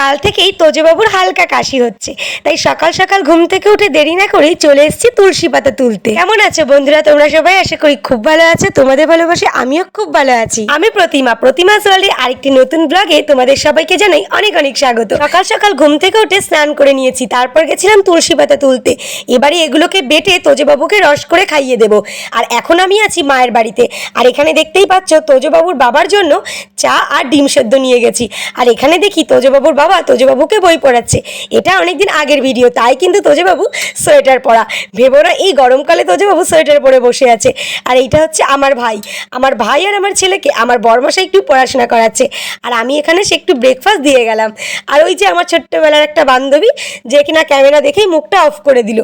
কাল থেকেই তোজবাবুর হালকা কাশি হচ্ছে। তাই সকাল সকাল ঘুম থেকে উঠে দেরি না করেই চলে এসেছি তুলসী পাতা তুলতে। কেমন আছো বন্ধুরা? তোমরা সবাই আশা করি খুব ভালো আছো, তোমাদের ভালোবাসে আমিও খুব ভালো আছি। আমি প্রতিমা প্রতিমা সোয়ালের আরেকটি নতুন ব্লগে তোমাদের সবাইকে জানাই অনেক অনেক স্বাগত। সকাল সকাল ঘুম থেকে উঠে স্নান করে নিয়েছি, তারপর গেছিলাম তুলসী পাতা তুলতে। এবারে এগুলোকে বেটে তোজবাবুকে রস করে খাইয়ে দেবো। আর এখন আমি আছি মায়ের বাড়িতে। আর এখানে দেখতেই পাচ্ছ তোজবাবুর বাবার জন্য চা আর ডিম সেদ্ধ নিয়ে গেছি। আর এখানে দেখি তোজবাবুর বাবা তোজবাবুকে বই পড়াচ্ছে। এটা অনেকদিন আগের ভিডিও তাই কিন্তু তোজবাবু সোয়েটার পরা। ভেবো না, এই গরমকালে তোজবাবু সোয়েটার পরে বসে আছে। আর এইটা হচ্ছে আমার ভাই। আমার ভাই আর আমার ছেলেকে, আমার বরমশাই একটু পড়াশোনা করাচ্ছে। আর আমি এখানে সে একটু ব্রেকফাস্ট দিয়ে গেলাম। আর ওই যে আমার ছোট্টবেলার একটা বান্ধবী, যে কিনা ক্যামেরা দেখেই মুখটা অফ করে দিল।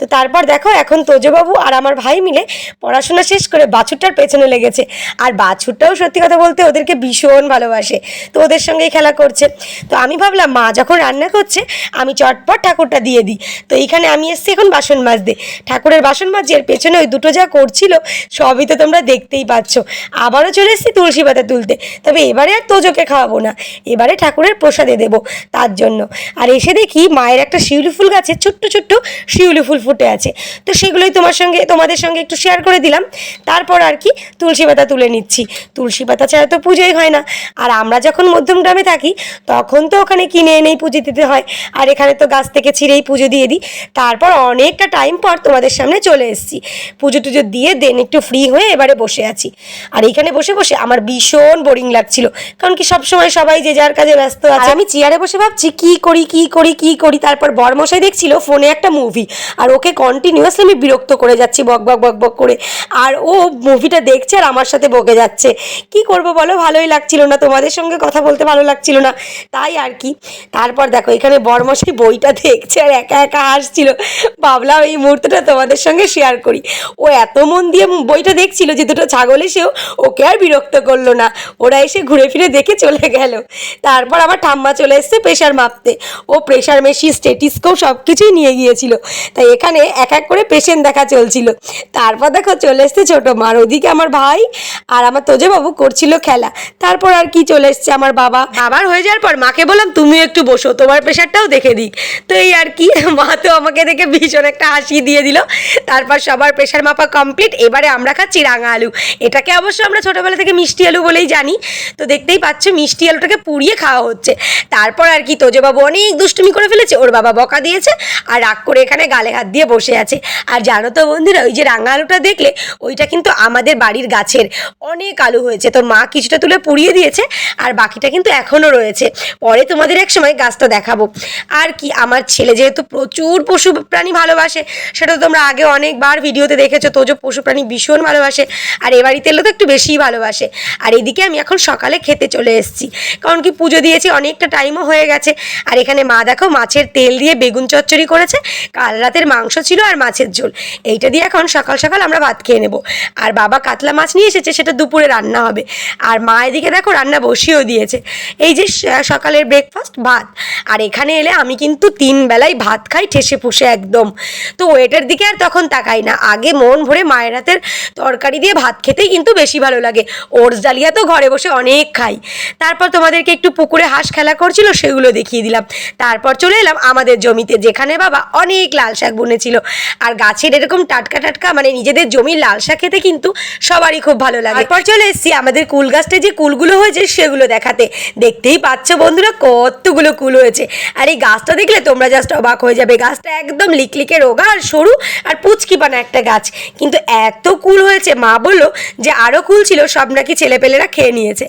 তো তারপর দেখো, এখন তোজবাবু আর আমার ভাই মিলে পড়াশোনা শেষ করে বাছুরটার পেছনে লেগেছে। আর বাছুরটাও সত্যি কথা বলতে ওদেরকে ভীষণ ভালোবাসে। তো ওদের সঙ্গেই খেলা করছে। তো আমি ভাবলাম, মা যখন রান্না করছে, আমি চটপট ঠাকুরটা দিয়ে দিই। তো এইখানে আমি এসছি এখন বাসন মাজতে। ঠাকুরের বাসন মাজি এর পেছনে ওই দুটো যা করছিল, সবই তো তোমরা দেখতেই পাচ্ছ। আবারও চলে এসেছি তুলসী পাতা তুলতে। তবে এবারে আর তোজোকে খাওয়াবো না। এবারে ঠাকুরের প্রসাদে দেবো তার জন্য। আর এসে দেখি মায়ের একটা শিউলি ফুল গাছে ছোট্ট ছোট্ট শিউলি ফুল ফুটে আছে। তো সেগুলোই তোমার সঙ্গে, তোমাদের সঙ্গে একটু শেয়ার করে দিলাম। তারপর আর কি তুলসী পাতা তুলে নিচ্ছি। তুলসী পাতা ছাড়া তো পুজোই হয় না। আর আমরা যখন মধ্যম গ্রামে থাকি, তখন তো ওখানে কিনে এনেই পুজো দিতে হয়। আর এখানে তো গাছ থেকে ছিঁড়েই পুজো দিয়ে দিই। তারপর অনেকটা টাইম পর তোমাদের সামনে চলে এসেছি। পুজো টুজো দিয়ে দেন একটু ফ্রি হয়ে এবারে বসে আছি। আর এখানে বসে বসে আমার ভীষণ বোরিং লাগছিল। কারণ কি সবসময় সবাই যে যার কাজে ব্যস্ত আছে। আমি চেয়ারে বসে ভাবছি কি করি কি করি কি করি? তারপর বরমশাই দেখছিল ফোনে একটা মুভি আর ওকে কন্টিনিউয়াসলি আমি বিরক্ত করে যাচ্ছি বক বক বক বক করে। আর ও মুভিটা দেখছে আর আমার সাথে বকে যাচ্ছে। কি করব বলো? ভালোই লাগছিল না। তোমাদের সঙ্গে কথা বলতে ভালো লাগছিল না। তাই আর কি। তারপর দেখো, এখানে বরমশাই বইটা দেখছে আর একা একা হাসছিল ভাবলাম এই মুহূর্তটা তোমাদের সঙ্গে শেয়ার করি। ও এত মন দিয়ে বইটা দেখছিল যে দুটো ছাগল এসেও ওকে আর বিরক্ত করল না। ওরা এসে ঘুরে ফিরে দেখে চলে গেল। তারপর আমার ঠাম্মা চলে এসছে প্রেশার মাপতে। ও প্রেশার মেশিন স্টেটিস্কোপ সব কিছুই নিয়ে গিয়েছিল। তাই এখানে এক এক করে পেশেন্ট দেখা চলছিল। তারপর দেখো, চলে এসছে ছোটো মার। ওদিকে আমার ভাই আর আমার তোজে বাবু করছিল খেলা। তারপর আর কি চলে এসছে আমার বাবা। আবার হয়ে যাওয়ার পর মাকে বললাম তুমিও একটু বসো, তোমার প্রেশারটাও দেখে দিক। তো এই আর কি, মা তো আমাকে দেখে ভীষণ একটা হাসি দিয়ে দিল। তারপর সবার প্রেশার মাপা কমপ্লিট, এবারে আমরা খাচ্ছি রাঙা আলু। এটাকে অবশ্য আমরা ছোটোবেলা থেকে মিষ্টি আলু বলেই জানি। তো দেখতেই পাচ্ছ, মিষ্টি আলুটাকে পুড়িয়ে খাওয়া হচ্ছে। তারপর আর কি, তোজবাবু অনেক দুষ্টুমি করে ফেলেছে। ওর বাবা বকা দিয়েছে আর রাগ করে এখানে গালে হাত দিয়ে বসে আছে। আর জানো তো বন্ধুরা, ওই যে রাঙা আলুটা দেখলে, ওইটা কিন্তু আমাদের বাড়ির গাছের অনেক আলু হয়েছে। তো মা কিছুটা তুলে পুড়িয়ে দিয়েছে আর বাকিটা কিন্তু এখনও রয়েছে। পরে তোমাদের এক সময় গাছটা দেখাবো। আর কি, আমার ছেলে যেহেতু প্রচুর পশু প্রাণী ভালোবাসে, সেটা তো তোমরা আগে অনেকবার ভিডিওতে দেখেছ তোজো পশু প্রাণী ভীষণ ভালোবাসে, আর এ বাড়িতে এলে তো একটু বেশিই ভালোবাসে। আর এদিকে আমি এখন সকালে খেতে চলে এসেছি, কারণ কি পুজো দিয়েছি, অনেকটা টাইমও হয়ে গেছে। আর এখানে মা দেখো মাছের তেল দিয়ে বেগুন চচ্চড়ি করেছে, কাল রাতের মাংস ছিল আর মাছের ঝোল। এইটা দিয়ে এখন সকাল সকাল আমরা ভাত খেয়ে নেব। আর বাবা কাতলা মাছ নিয়ে এসেছে, সেটা দুপুরে রান্না হবে। আর মা এদিকে দেখো রান্না বসিয়েও দিয়েছে। এই যে সকালের সকালের ব্রেকফাস্ট ভাত। আর এখানে এলে আমি কিন্তু তিন বেলায় ভাত খাই, ঠেসে পুষে একদম। তো ওয়েটার দিকে আর তখন তাকাই না। আগে মন ভরে মায়ের হাতের তরকারি দিয়ে ভাত খেতেই কিন্তু বেশি ভালো লাগে। ওটস ডালিয়া তো ঘরে বসে অনেক খাই। তারপর তোমাদেরকে একটু পুকুরে হাঁস খেলা করছিল, সেগুলো দেখিয়ে দিলাম। তারপর চলে এলাম আমাদের জমিতে, যেখানে বাবা অনেক লাল শাক বুনেছিল। আর গাছের এরকম টাটকা টাটকা মানে নিজেদের জমির লাল শাক খেতে কিন্তু সবারই খুব ভালো লাগে। তারপর চলে এসেছি আমাদের কুল গাছটা যে কুলগুলো হয়েছে, সেগুলো দেখাতে। দেখতেই পাচ্ছ বন্ধুরা কতগুলো কুল হয়েছে। আর এই গাছটা দেখলে তোমরা জাস্ট অবাক হয়ে যাবে। গাছটা একদম লিকলিকে রোগা আর সরু আর পুচকিপানা একটা গাছ। কিন্তু এত কুল হয়েছে, মা বলল যে আরও কুল ছিল, সব নাকি ছেলেপেলেরা খেয়ে নিয়েছে।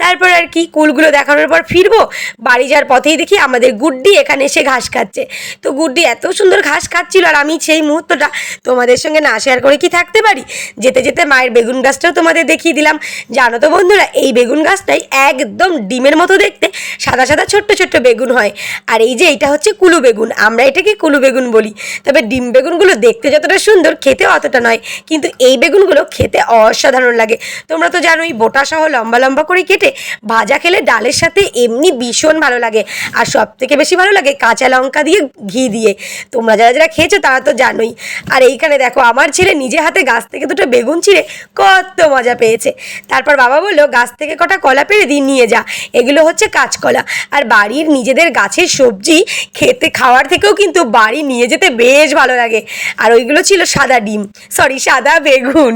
তারপর আর কি কুলগুলো দেখানোর পর ফিরবো, বাড়ি যাওয়ার পথেই দেখি আমাদের গুড্ডি এখানে এসে ঘাস খাচ্ছে। তো গুড্ডি এত সুন্দর ঘাস খাচ্ছিল আর আমি সেই মুহূর্তটা তোমাদের সঙ্গে না শেয়ার করে কি থাকতে পারি? যেতে যেতে মায়ের বেগুন গাছটাও তোমাদের দেখিয়ে দিলাম। জানো তো বন্ধুরা, এই বেগুন গাছটাই একদম ডিমের মতো দেখতে, সাদা সাদা ছোট্ট ছোট্ট বেগুন হয়। আর এই যে এটা হচ্ছে কুলু বেগুন, আমরা এটাকে কুলু বেগুন বলি। তবে ডিম বেগুনগুলো দেখতে যতটা সুন্দর খেতে অতটা নয়। কিন্তু এই বেগুনগুলো খেতে অসাধারণ লাগে। তোমরা তো জানোই, বোটা সহ লম্বা লম্বা করে কেটে ভাজা খেলে ডালের সাথে এমনি ভীষণ ভালো লাগে। আর সব থেকে বেশি ভালো লাগে কাঁচা লঙ্কা দিয়ে ঘি দিয়ে। তোমরা যারা যারা খেয়েছো তারা তো জানোই। আর এইখানে দেখো, আমার ছেলে নিজে হাতে গাছ থেকে দুটো বেগুন ছিঁড়ে কত মজা পেয়েছে। তারপর বাবা বলল, গাছ থেকে কটা কলা পেরে দিয়ে নিয়ে যা। এগুলো হচ্ছে কাঁচকলা। আর আর বাড়ির নিজেদের গাছের সবজি খেতে, খাওয়ার থেকেও কিন্তু বাড়ি নিয়ে যেতে বেশ ভালো লাগে। আর ওইগুলো ছিল সাদা ডিম সরি সাদা বেগুন।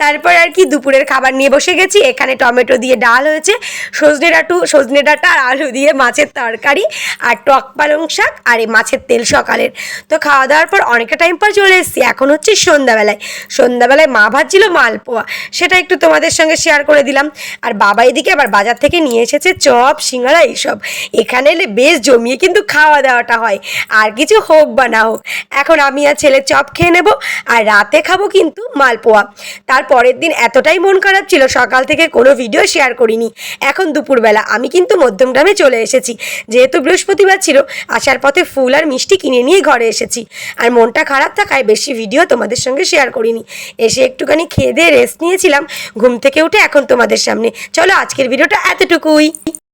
তারপর আর কি দুপুরের খাবার নিয়ে বসে গেছি। এখানে টমেটো দিয়ে ডাল হয়েছে, সজনে ডাঁটু, সজনে ডাঁটা আর আলু দিয়ে মাছের তরকারি, আর টক পালং শাক, আর এই মাছের তেল সকালের। তো খাওয়া দাওয়ার পর অনেকটা টাইম পর চলে এসেছি। এখন হচ্ছে সন্ধ্যাবেলায়। সন্ধ্যাবেলায় মা ভাজছিল মালপোয়া। সেটা একটু তোমাদের সঙ্গে শেয়ার করে দিলাম। আর বাবা এদিকে আবার বাজার থেকে নিয়ে এসেছে চপ, সিঙ্গারা, এইসব। এখানে এলে বেশ জমিয়ে কিন্তু খাওয়া দাওয়াটা হয়। আর কিছু হোক বা না হোক, এখন আমি আর ছেলে চপ খেয়ে নেব আর রাতে খাব কিন্তু মালপোয়া। তার পরের দিন এতটাই মন খারাপ ছিল, সকাল থেকে কোনো ভিডিও শেয়ার করিনি। এখন দুপুরবেলা আমি কিন্তু মধ্যমগ্রামে চলে এসেছি। যেহেতু বৃহস্পতিবার ছিল, আসার পথে ফুল আর মিষ্টি কিনে নিয়ে ঘরে এসেছি। আর মনটা খারাপ থাকায় বেশি ভিডিও তোমাদের সঙ্গে শেয়ার করিনি। এসে একটুখানি খেয়ে দিয়ে রেস্ট নিয়েছিলাম। ঘুম থেকে উঠে এখন তোমাদের সামনে। চলো আজকের ভিডিওটা এতটুকুই।